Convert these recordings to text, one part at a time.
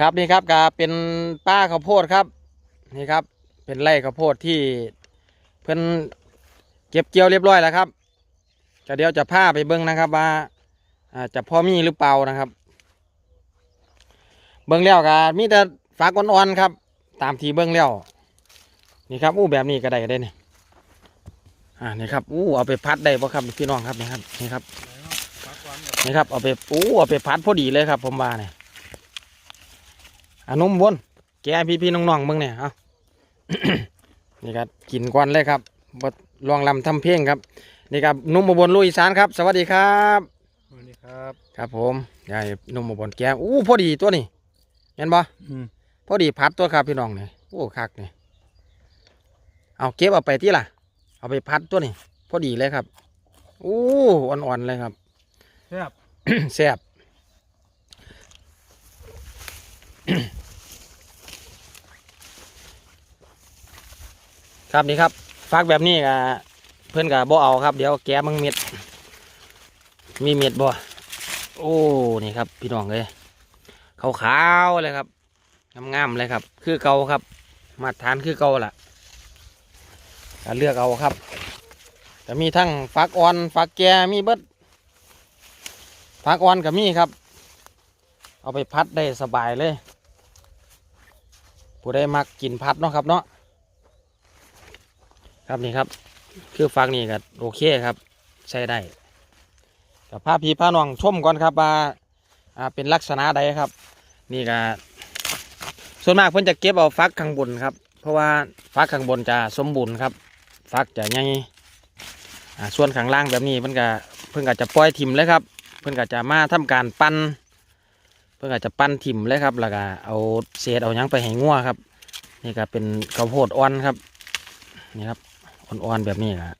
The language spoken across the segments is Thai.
ครับนี่ครับก็เป็นป้าข้าวโพดครับนี่ครับ เป็นไร่ข้าวโพดที่เพิ่นเก็บเกี่ยวเรียบร้อยแล้วครับก็เดี๋ยวจะพาไปเบิ้งนะครับว่าอาจะพอมีหรือเปล่านะครับ เบิ้งแล้วก็มีแต่ฝากอ่อนๆครับ ตามทีเบิ้งแล้วนี่ครับอู้แบบนี้ก็ได้ได้นี่อ่านี่ครับอู้เอาไปพัดได้ปะครับพี่น้องครับนี่ครับนี่ครับนี่ครับเอาไปอู้เอาไปพัดพอดีเลยครับ ผมว่าเนี่ย อานุ่มบนแกพี่พี่ๆน้องๆมึงเนี่ยเอานี่ครับกินกวนเลยครับบดลองลำทำเพลงครับ นี่ครับนุ่มอุบนลุยอีสานครับ สวัสดีครับสวัสดีครับ ครับผมยายนุ่มอุบนแกอู้พอดีตัวนี้เห็นบ่อืมพอดีพัดตัวครับพี่น้องเนี่ยโอ้คักเนี่ยเอาเก็บเอาไปที่ล่ะ เอาไปพัดตัวนี้พอดีเลยครับอู้อ่อนๆเลยครับแซ่บแซ่บ ครับนี่ครับฟักแบบนี้ก็เพื่อนกับบ่เอาครับ เดี๋ยวแกะมึงเม็ด มีเม็ดบ่โอ้นี่ครับ พี่น้องเลยขาวๆเลยครับงามๆเลยครับ คือเกาครับ มาตรฐานคือเกาล่ะเลือกเอาครับจะมีทั้งฟักอ่อนฟักแก่มีเบิดผักอ่อนกับมีครับ เอาไปพัดได้สบายเลย ผู้ใดมักกินพัดเนาะครับเนาะ ครับนี่ครับ คือฟักนี่ก็โอเคครับ ใช้ได้กับผ้าพีผ้าน้องชมก่อนครับว่าเป็นลักษณะใดครับ นี่ก็ส่วนมากเพิ่อนจะเก็บเอาฟักข้างบนครับ เพราะว่าฟักข้างบนจะสมบูรณ์ครับ ฟักจะใหญ่ส่วนข้างล่างแบบนี้เพิ่อนก็เพิ่อนก็จะปล่อยทิมเลยครับ เพิ่อนก็จะมาทำการปั้นเพิ่อนก็จะปั้นถิ่มเลยครับ แล้วก็เอาเศษเอายังไปให้งัวครับ นี่ก็เป็นข้าวโพดอ่อนครับนี่ครับ อ่อนๆแบบนี้ครับ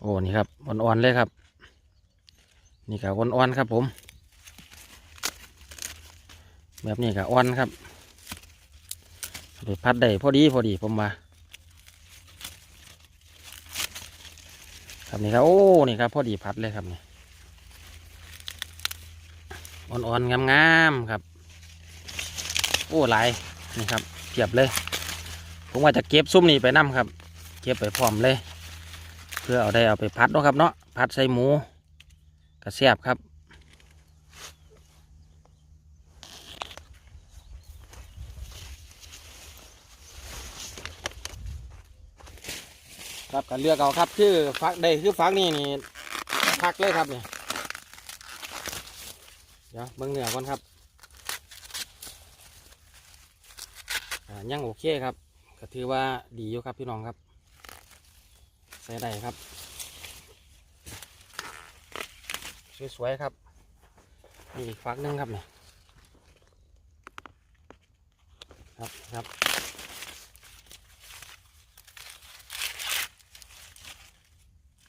โอ้นี่ครับอ่อนๆเลยครับ นี่ก็อ่อนๆครับผม แบบนี้ก็อ่อนครับไปพัดได้พอดีพอดีผมมาครับนี่ครับโอ้นี่ครับพอดีพัดเลยครับนี่อ่อนๆงามๆครับ โอ้หลายนี่ครับเก็บเลย ผมว่าจะเก็บซุ้มนี่ไปนํครับ เก็บไปพร้อมเลย เพื่อเอาได้เอาไปพัดเนาะครับเนาะพัดใส่หมูกระเสียบครับครับกันเลือกเอาครับคือฟักได้คือฟักนี่นี่พักเลยครับเนี่ยเดี๋ยวเบิ้งเหนือก่อนครับอ่ายังโอเคครับ ก็ถือว่าดีอยู่ครับพี่น้องครับ ใส่ได้ครับ สวยๆครับนี่อีกฟักหนึงครับเนี่ยครับครับ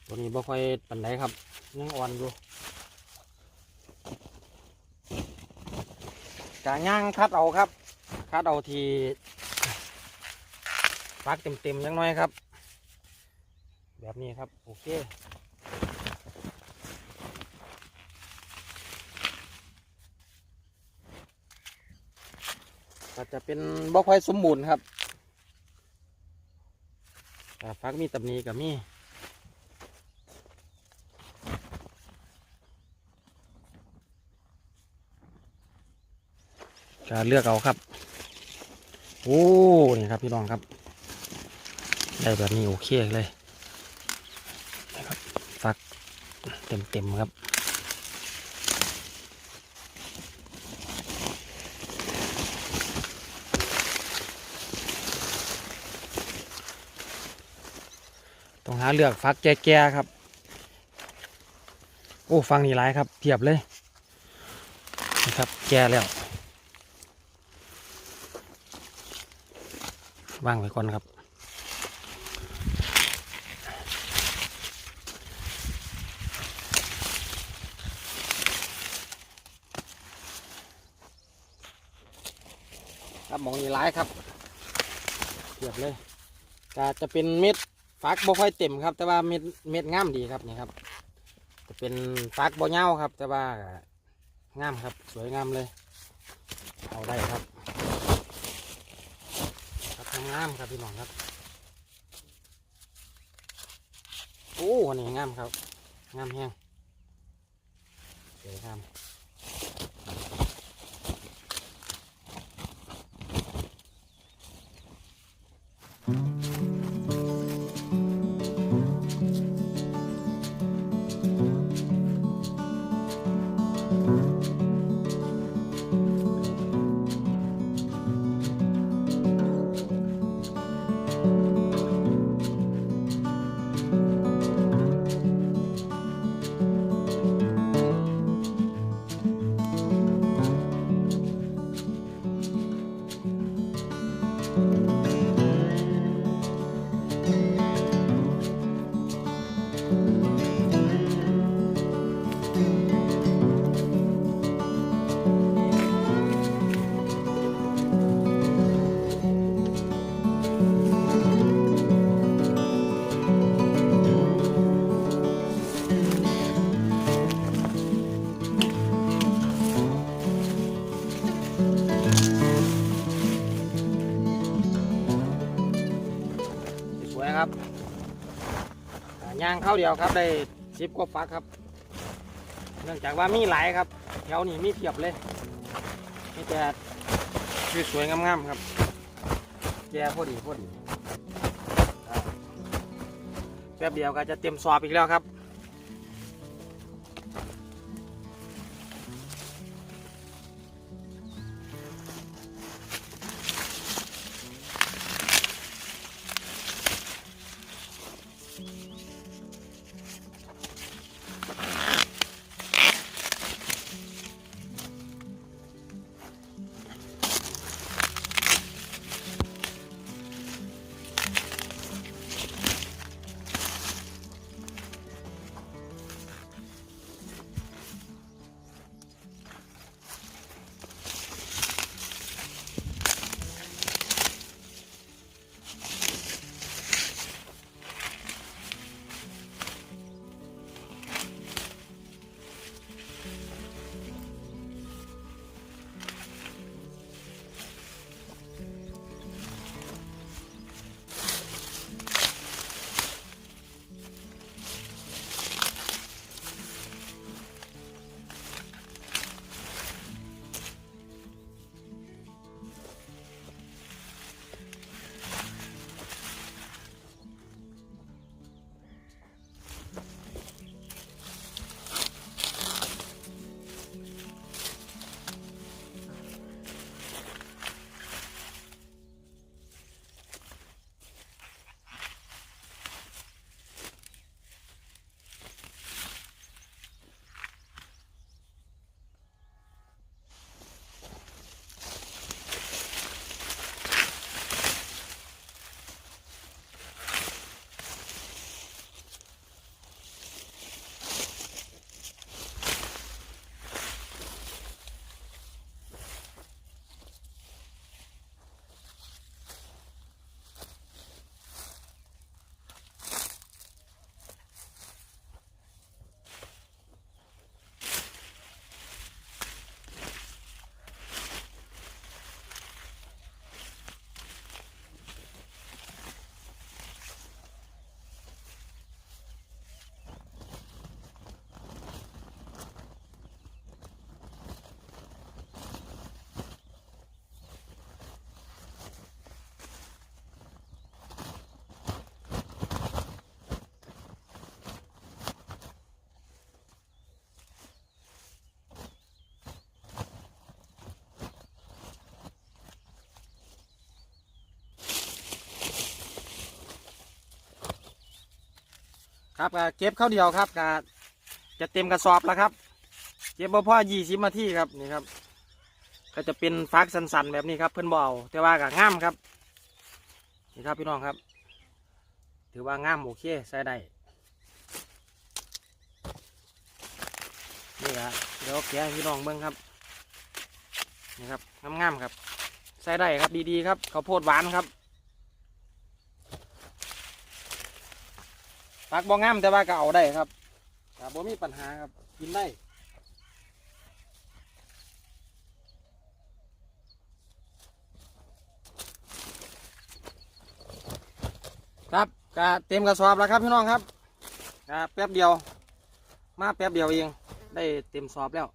ตัวนี้บ่ค่อยปันไดครับยังอ่อนอยู่กะย่างคัดเอาครับคัดเอาที ฟักเต็มๆยังน้อยครับ แบบนี้ครับ โอเคก็จะเป็นบ่ค่อยสมบูรณ์ครับฟักมีตำนีกับมีจะเลือกเอาครับ โอ้ นี่ครับพี่น้องครับ ได้แบบนี้โอเคเลยนะครับฟักเต็มๆครับต้องหาเลือกฟักแก่ๆครับ โอ้ฟังนี่หลายครับเพียบเลยนะครับแก่แล้ววางไว้ก่อนครับ ครับหมองนี้ร้ายครับเทียบเลยก็จะเป็นเม็ดฟักบ่ค่อยเต็มครับ แต่ว่าเม็ดเม็ดงามดีครับนี่ครับ จะเป็นฟักบ่เง่าครับ แต่ว่างามครับ สวยงามเลย เอาได้ครับครับงามครับพี่น้องครับโอ้อันนี้งามครับงามแห้งเดี๋ยวงามาเข้าเดียวครับได้สิบกว่าฟักครับ เนื่องจากว่ามีหลายครับแถวนี้มีเพียบเลยมีแต่สวยๆงามๆครับแย่พอดีพอดีอ่าแป๊บเดียวก็จะเต็มสอบอีกแล้วครับ ครับก็เก็บข้าวเดียวครับก็จะเต็มกระสอบแล้วครับเก็บบ่พอยี่สิบนาทีครับนี่ครับ ก็จะเป็นฟักสันๆแบบนี้ครับเพื่อนบเอาแต่ว่าก็งามครับนี่ครับพี่น้องครับ ถือว่างามโอเคใส่ได้นี่ครับเดี๋ยวแกะให้พี่น้องเบิ้งครับนี่ครับงามๆครับใส่ได้ครับดีๆครับข้าวโพดหวานครับ ผักบ่งามแต่ว่าก็เอาได้ครับครับ่มีปัญหาครับกินได้ครับก็เต็มกระสอบแล้วครับพี่น้องครับแป๊บเดียว มาแป๊บเดียวเอง ได้เต็มสอบแล้ว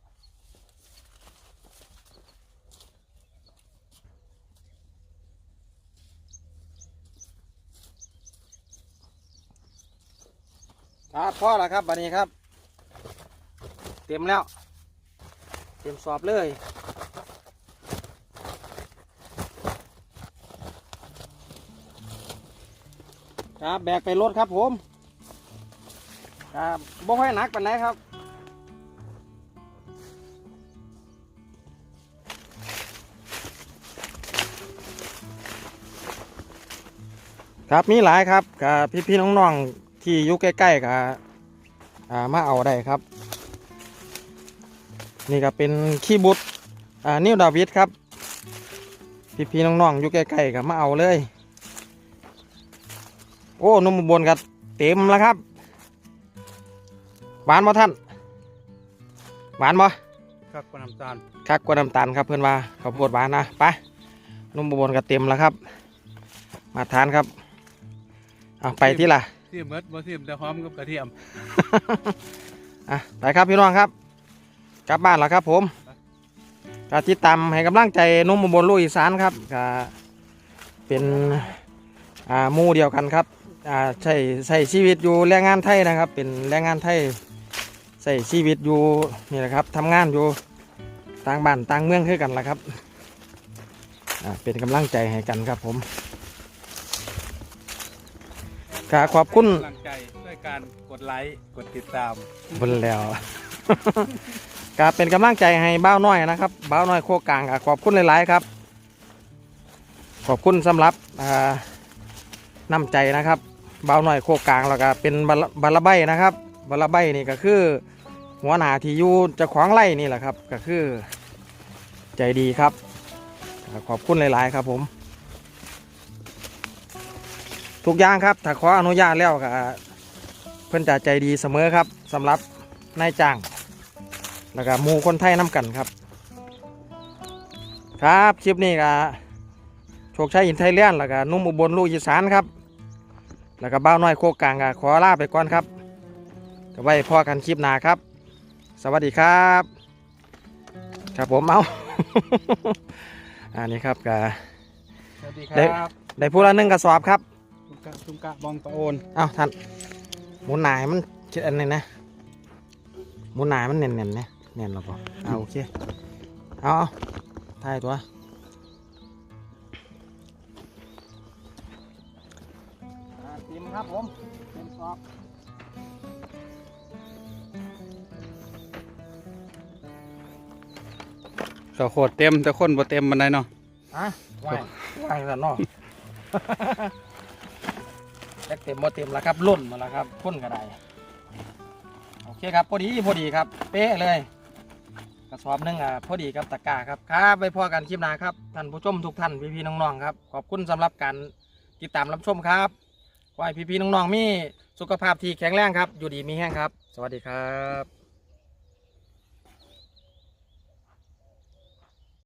ครับพ่อแล้วครับบัดนี้ครับ เต็มแล้ว เต็มสอบเลยครับแบกไปรถครับผมครับบ่ค่อยหนักปานไหนครับครับมีหลายครับกับพี่ๆน้องๆ ที่อยู่ใกล้ๆกับอ่ามาเอาได้ครับ นี่ก็เป็นขี้บุตรอ่านิวดาวิดครับ พี่ๆน้องๆอยู่ใกล้ๆกับมาเอาเลย โอ้นมอุบนกับเต็มแล้วครับหวานบ่ท่านหวานบ่ครับกวนน้ำตาลคักกว่าน้ำตาลครับเพื่อนว่าข้าวโพดหวานนะไปนมอุบลกับเต็มแล้วครับ มาทานครับเอาไปที่ละ เทียมเบิดบ่เทียมแต่หอมกับกระเทียมอะไปครับพี่น้องครับ กลับบ้านแล้วครับ ผมก็ติดตามให้กำลังใจนุ่มบลลูกอีสานครับก็เป็นอ่ามู่เดียวกันครับอ่าใช้ใช้ชีวิตอยู่แรงงานไทยนะครับ เป็นแรงงานไทยใช้ชีวิตอยู่นี่แหละครับทำงานอยู่ต่างบ้านต่างเมืองคือกันละครับอ่าเป็นกำลังใจให้กันครับผม ก็ขอบคุณกำลังใจด้วยการกดไลค์กดติดตามบนแล้วก็เป็นกำลังใจให้บ้าวน้อยนะครับบ้าวน้อยโคกลางก็ขอบคุณหลายๆครับ ขอบคุณสำหรับอ่าน้ำใจนะครับบ้าวน้อยโคกลางแล้วก็เป็นบาลบาลาใบนะครับบาลาใบนี่ก็คือหัวหน้าที่อยู่เจะขวางไร่นี่แหละครับ ก็คือใจดีครับก็ขอบคุณหลาย ๆ ครับผม ทุกอย่างครับถ้าขออนุญาตแล้วก็เพื่อนจะใจดีเสมอครับสำหรับนายจ้างแล้วก็หมู่คนไทยน้ำกันครับ ครับคลิปนี้ก็โชคชัยอินไทยเลียนแล้วก็นุ่มอุบลลูกอีสานครับ แล้วก็บ้าวน้อยโคกกลางก็ขอลาไปก่อนครับก็ไว้พอกันคลิปหน้าครับ สวัสดีครับ ครับผมเอาอันนี้ครับก็สวัสดีคได้รับได้พูดละหนึ่งกระสอบครับตุ้ม กะตุ้มกะบองตะโอนเอาท่านหมุนหนายมันเช็ดอันนี้นะหมุนหนายมันเน่นๆนนะเน่นหรอปะเอาโอเคเอาเอาถ่ายตัวทีมครับผมทีมสอบข้าวโคตรเต็มแต่คนบ่เต็มมันได้เนาะอะไหวไหวสันเนาะ แจ็คเต็มบ่เต็มแล้วครับล่นมาแล้วครับพ่นกระไดโอเคครับพอดีพอดีครับ เป๊ะเลยกระสอบหนึงอะพอดีกับตะกาครับครับไปพอกันคลิปหน้าครับท่านผู้ชมทุกท่านพี่พี่น้องๆครับ ขอบคุณสำหรับการติดตามรับชมครับขอให้พี่น้องๆมีสุขภาพที่แข็งแรงครับ อยู่ดีมีแห้งครับ สวัสดีครับ